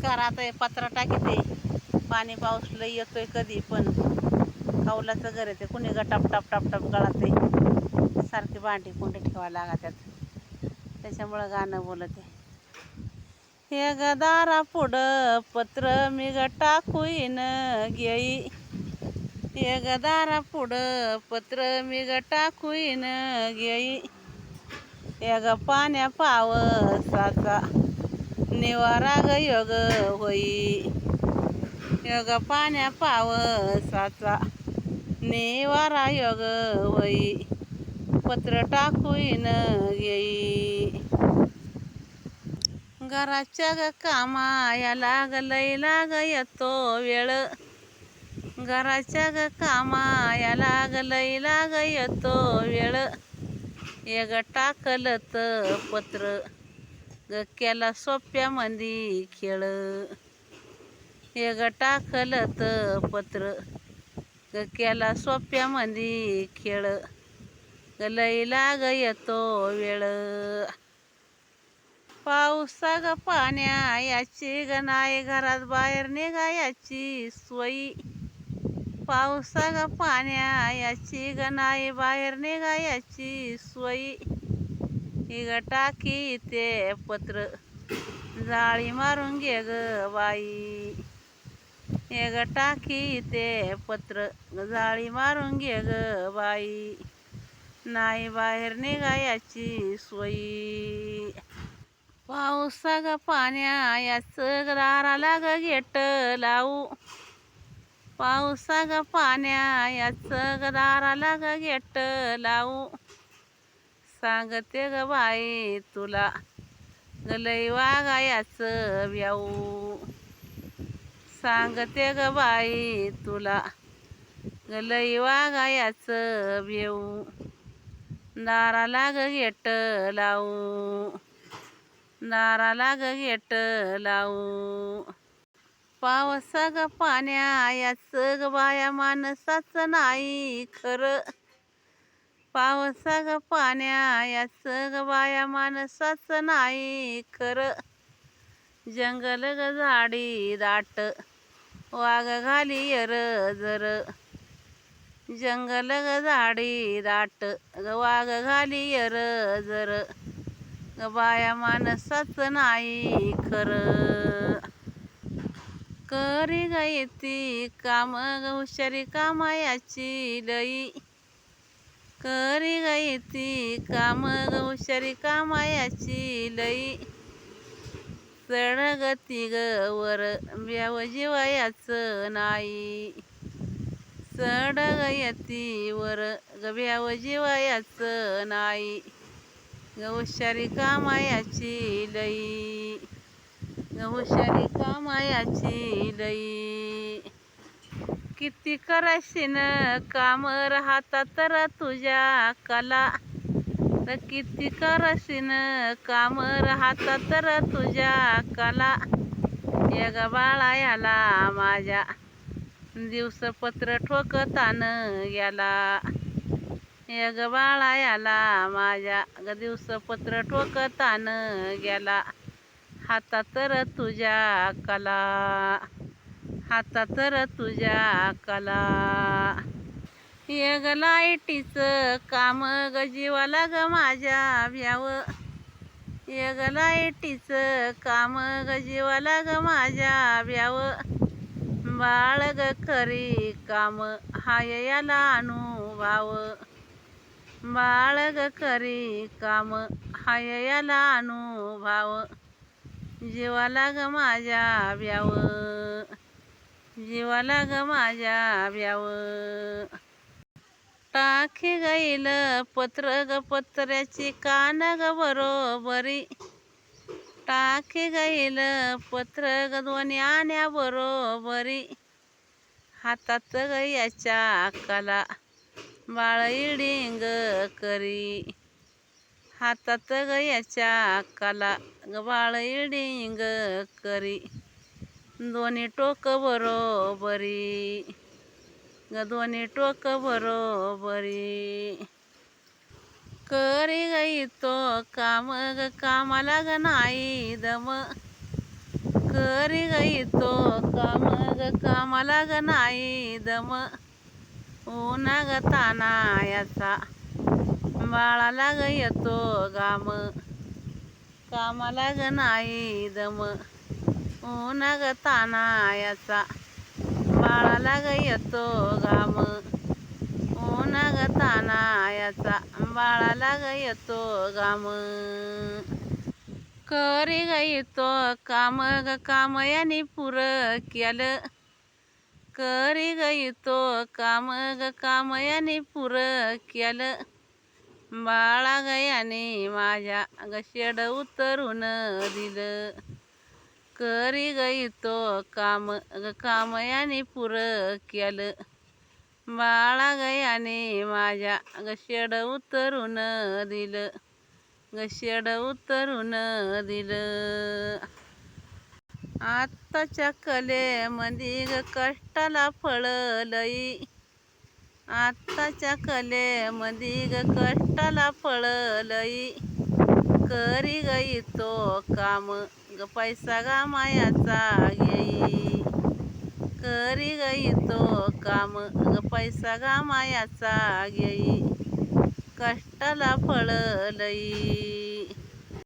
नमस्कार आता हे पत्रा टाकीते. पाणी पाऊस लई येतोय कधी पण कौलाचं घर आहे ते कुणी ग टप टप टप टप गळाते सारखी भांडी कुंडी ठेवायला लागतात त्याच्यामुळं गाणं बोलते. हे गदारा पुढं पत्र मी ग टाकून घेई. हे गदारा दारा पुढं पत्र मी ग टाकून घेई. हे ग पाण्या पावसाचा निवारा ग योग होई. योग पाण्या पावसाचा निवारा योग होई. पत्र टाकून येई घराच्या ग कामाया लागलय लाग येतो वेळ. घराच्या ग कामाया लागलय लाग येतो वेळ. एक टाकलं पत्र ग केला सोप्या मंदी खेळ. हे टाकलं पत्र. ग केला सोप्या मंदी खेळ. ग लई लाग येतो वेळ. पावसा ग पाण्या याची ग नाही घरात बाहेर निघायाची सोयी. पावसा ग पाण्या याची ग नाही बाहेर निघायाची सोयी. ही ग टाकी ते पत्र. जाळी मारून घे ग बाई. हे ग टाकी ते पत्र. जाळी मारून घे ग बाई. नाही बाहेर निघायची सोयी. पावसा ग पाण्या याच दाराला ग गेट लावू. पावसा ग पाण्या याच ग दाराला ग गेट लावू. सांगते ग बाई तुला. गलई वागायाच व्याऊ सांगते ग बाई तुला. गलई वागायाच बेऊ दाराला गेट लावू. दाराला गेट लावू. पावसा ग पाण्या याच ग बाया माणसाचं नाही खरं. पावसा ग पाण्या याच ग बाया माणसाचं नाही खरं. जंगल ग झाडी दाट वाघ घाली यर जर. जंगल ग झाडी दाट ग वाघ घाली यर जर. ग बाया माणसाचं नाही खरं. करी ग येती काम ग हुशारी कामायाची लई. करी गई ती काम गौशरी कामायाची लई. चढगती ग वर ब्याव जिवायाचं नाही. गयती वर ग ब्याव नाई नाही. ग कामायाची लई. ग कामायाची लई. किती कराशीन काम राहता तर तुझ्या कला. तर किती करशीन काम राहता तर तुझ्या कला. एक बाळा याला माझ्या. दिवसपत्र ठोकतान याला एक बाळा याला माझ्या. ग दिवसपत्र ठोकतान गेला. हातात तर तुझ्या कला. हातात तर तुझ्या कला एक लाईटीचं काम ग जीवाला ग माझ्या भ्याव एक लाईटीचं काम ग जीवाला ग माझ्या भ्याव बाळ ग खरी काम हाय याला अनुभव. बाळ ग खरी काम हाय याला अनुभव. जीवाला ग माझ्या भ्याव जीवाला ग माझ्या व्याव टाकी गाईल पत्र ग पत्र्याची कान ग बरोबरी. टाकी गाईल पत्र ग दोन्ही आण्या बरोबरी. हातात ग याच्या कला बाळ इडिंग करी. हातात ग याच्या कला ग बाळ इडिंग करी. दोन्ही टोक बरोबरी. ग दोन्ही टोक बरोबरी. करी गई तो काम ग कामाला ग नाही दम. करी गई तो काम ग कामाला ग नाही दम. ऊना ग ताना याचा बाळाला ग येतो गाम कामाला ग नाही दम. उन्हा ग तानायाचा बाळाला ग येतो गाम उन्हा ग तानायाचा बाळाला ग येतो गाम करी ग येतो काम ग काम याने पुर केलं. करी ग येतो काम ग काम याने पुर केलं. बाळा गयाने माझ्या ग शेड उतरून दिलं. करी गई तो काम ग काम याने पुर केलं बाळा गयाने माझ्या ग उतरून दिलं ग शेड उतरून दिलं. आत्ताच्या कलेमध्ये ग कष्टाला फळ लई. आत्ताच्या कलेमध्ये ग कष्टाला फळ लई. करी गई तो काम ग पैसा गा मायाचा करी गई तो काम. ग पैसा गा मायाचा कष्टाला फळ लई.